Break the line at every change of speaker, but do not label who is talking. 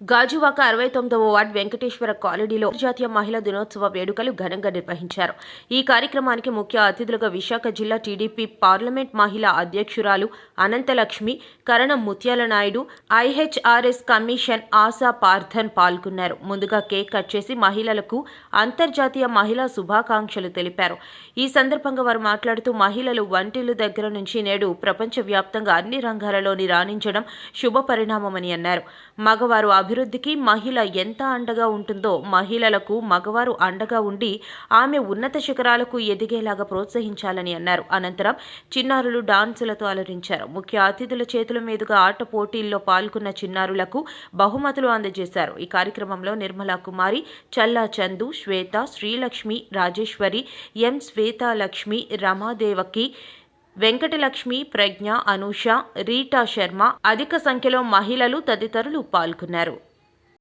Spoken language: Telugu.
గాజువాక అరవై తొమ్మిదవ వార్డు వెంకటేశ్వర కాలనీలో అంతర్జాతీయ మహిళా దినోత్సవ వేడుకలు ఘనంగా నిర్వహించారు. ఈ కార్యక్రమానికి ముఖ్య అతిథులుగా విశాఖ జిల్లా టీడీపీ పార్లమెంట్ మహిళా అధ్యక్షురాలు అనంతలక్ష్మి కరణం ముత్యాల నాయుడు ఐహెచ్ఆర్ఎస్ కమిషన్ ఆశా పార్థన్ పాల్గొన్నారు. ముందుగా కేక్ కట్ చేసి మహిళలకు అంతర్జాతీయ మహిళా శుభాకాంక్షలు తెలిపారు. ఈ సందర్భంగా వారు మాట్లాడుతూ మహిళలు వంటిల్లు దగ్గర నుంచి నేడు ప్రపంచవ్యాప్తంగా అన్ని రంగాలలోని రాణించడం శుభ పరిణామమని అన్నారు. మగవారు అభివృద్ధికి మహిళ ఎంత అండగా ఉంటుందో మహిళలకు మగవారు అండగా ఉండి ఆమె ఉన్నత శిఖరాలకు ఎదిగేలాగా ప్రోత్సహించాలని అన్నారు. అనంతరం చిన్నారులు డాన్సులతో అలరించారు. ముఖ్య అతిథుల చేతుల మీదుగా ఆట పోటీల్లో పాల్గొన్న చిన్నారులకు బహుమతులు అందజేశారు. ఈ కార్యక్రమంలో నిర్మలా కుమారి చల్లా చందు శ్వేత శ్రీలక్ష్మి రాజేశ్వరి ఎం శ్వేతాలక్ష్మి రమాదేవకి వెంకటలక్ష్మి ప్రజ్ఞ అనూష రీటా శర్మ అధిక సంఖ్యలో మహిళలు తదితరులు పాల్గొన్నారు.